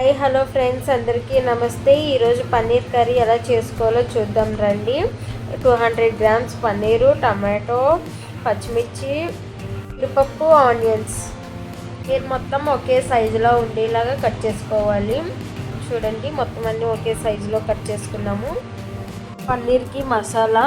Hi hello friends అందరికీ నమస్తే. ఈరోజు పన్నీర్ కర్రీ ఎలా చేసుకోవాలో చూద్దాం రండి. Two hundred grams paneer tomato పచ్చిమిర్చి ఉల్లిపప్పు ఆనియన్స్. మీరు మొత్తం ఒకే సైజులో ఉండేలాగా కట్ చేసుకోవాలి. చూడండి మొత్తం అన్నీ ఒకే సైజులో కట్ చేసుకున్నాము. పన్నీర్కి మసాలా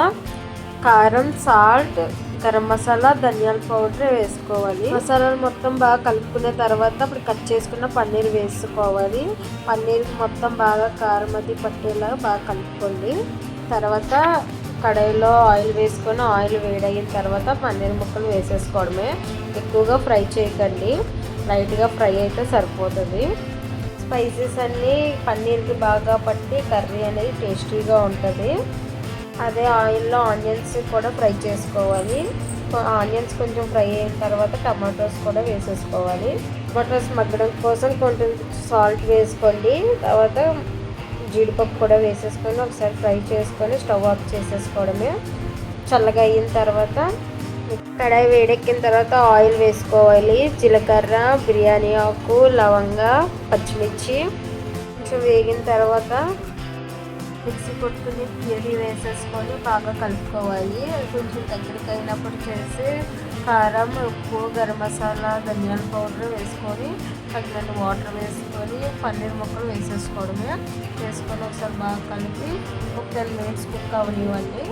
కారం సాల్ట్ గరం మసాలా ధనియాల పౌడర్ వేసుకోవాలి. మసాలాలు మొత్తం బాగా కలుపుకున్న తర్వాత అప్పుడు కట్ చేసుకున్న పన్నీర్ వేసుకోవాలి. పన్నీర్ మొత్తం బాగా కారం అది పట్టేలా బాగా కలుపుకోండి. తర్వాత కడాయిలో ఆయిల్ వేసుకొని ఆయిల్ వేడయిన తర్వాత పన్నీర్ ముక్కలు వేసేసుకోవడమే. ఎక్కువగా ఫ్రై చేయకండి. లైట్గా ఫ్రై అయితే సరిపోతుంది. స్పైసెస్ అన్నీ పన్నీర్కి బాగా పట్టి కర్రీ అనేది టేస్టీగా ఉంటుంది. అదే ఆయిల్లో ఆనియన్స్ కూడా ఫ్రై చేసుకోవాలి. ఆనియన్స్ కొంచెం ఫ్రై అయిన తర్వాత టమాటోస్ కూడా వేసేసుకోవాలి. టమాటోస్ మగ్గడం కోసం కొంచెం సాల్ట్ వేసుకోండి. తర్వాత జీడిపప్పు కూడా వేసేసుకొని ఒకసారి ఫ్రై చేసుకొని స్టవ్ ఆఫ్ చేసేసుకోవడమే. చల్లగా అయిన తర్వాత కడాయి వేడెక్కిన తర్వాత ఆయిల్ వేసుకోవాలి. జీలకర్ర బిర్యానీ ఆకు లవంగా పచ్చిమిర్చి. కొంచెం వేగిన తర్వాత మిక్సీ కొట్టుకుని ప్యూరీ వేసేసుకొని బాగా కలుపుకోవాలి. కొంచెం దగ్గరికి అయినప్పుడు చేసి కారం ఉప్పు గరం మసాలా ధనియాల పౌడర్ వేసుకొని తగినట్టు వాటర్ వేసుకొని పన్నీర్ ముక్కలు వేసేసుకోవడమే. వేసుకొని ఒకసారి బాగా కలిపి ఒక టెన్ మినిట్స్ కుక్ అవనివ్వండి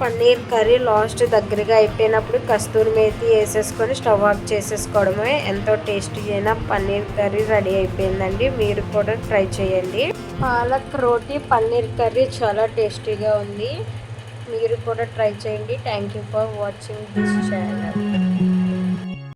పన్నీర్ కర్రీ లాస్ట్ దగ్గరగా అయిపోయినప్పుడు కస్తూరి మేతి వేసేసుకొని స్టవ్ ఆఫ్ చేసేసుకోవడమే. ఎంతో టేస్టీ అయిన పన్నీర్ కర్రీ రెడీ అయిపోయిందండి. మీరు కూడా ట్రై చేయండి. పాలక్ రోటీ పన్నీర్ కర్రీ చాలా టేస్టీగా ఉంది. మీరు కూడా ట్రై చేయండి. Thank you for watching this channel.